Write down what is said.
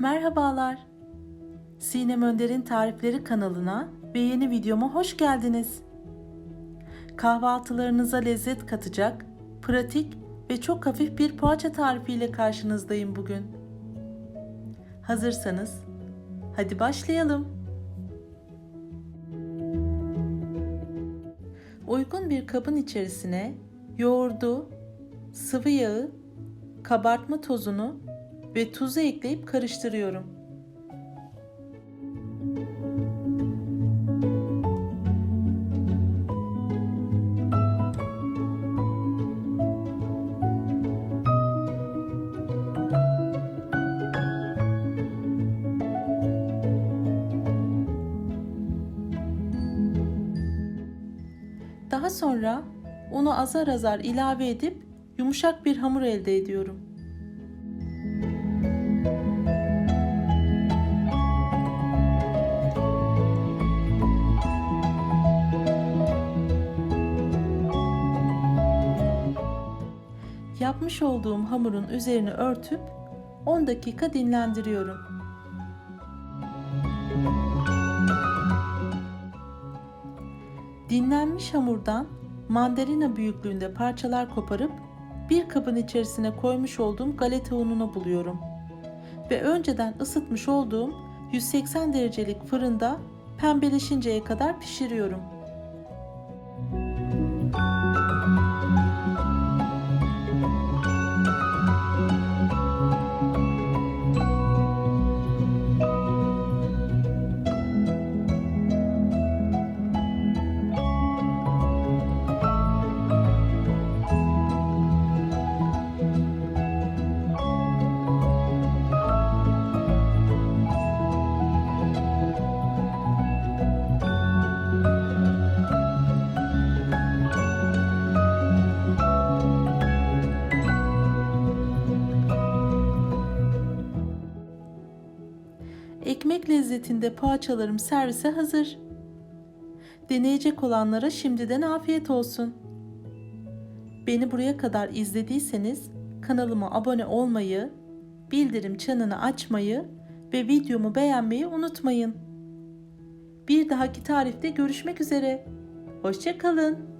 Merhabalar. Sinem Önder'in Tarifleri kanalına ve yeni videoma hoş geldiniz. Kahvaltılarınıza lezzet katacak, pratik ve çok hafif bir poğaça tarifiyle karşınızdayım bugün. Hazırsanız hadi başlayalım. Uygun bir kabın içerisine yoğurdu, sıvı yağı, kabartma tozunu ve tuzu ekleyip karıştırıyorum. Daha sonra unu azar azar ilave edip yumuşak bir hamur elde ediyorum. Yapmış olduğum hamurun üzerini örtüp 10 dakika dinlendiriyorum. Dinlenmiş hamurdan mandalina büyüklüğünde parçalar koparıp bir kabın içerisine koymuş olduğum galeta ununu buluyorum. Ve önceden ısıtmış olduğum 180 derecelik fırında pembeleşinceye kadar pişiriyorum. Ekmek lezzetinde poğaçalarım servise hazır. Deneyecek olanlara şimdiden afiyet olsun. Beni buraya kadar izlediyseniz kanalıma abone olmayı, bildirim çanını açmayı ve videomu beğenmeyi unutmayın. Bir dahaki tarifte görüşmek üzere. Hoşçakalın.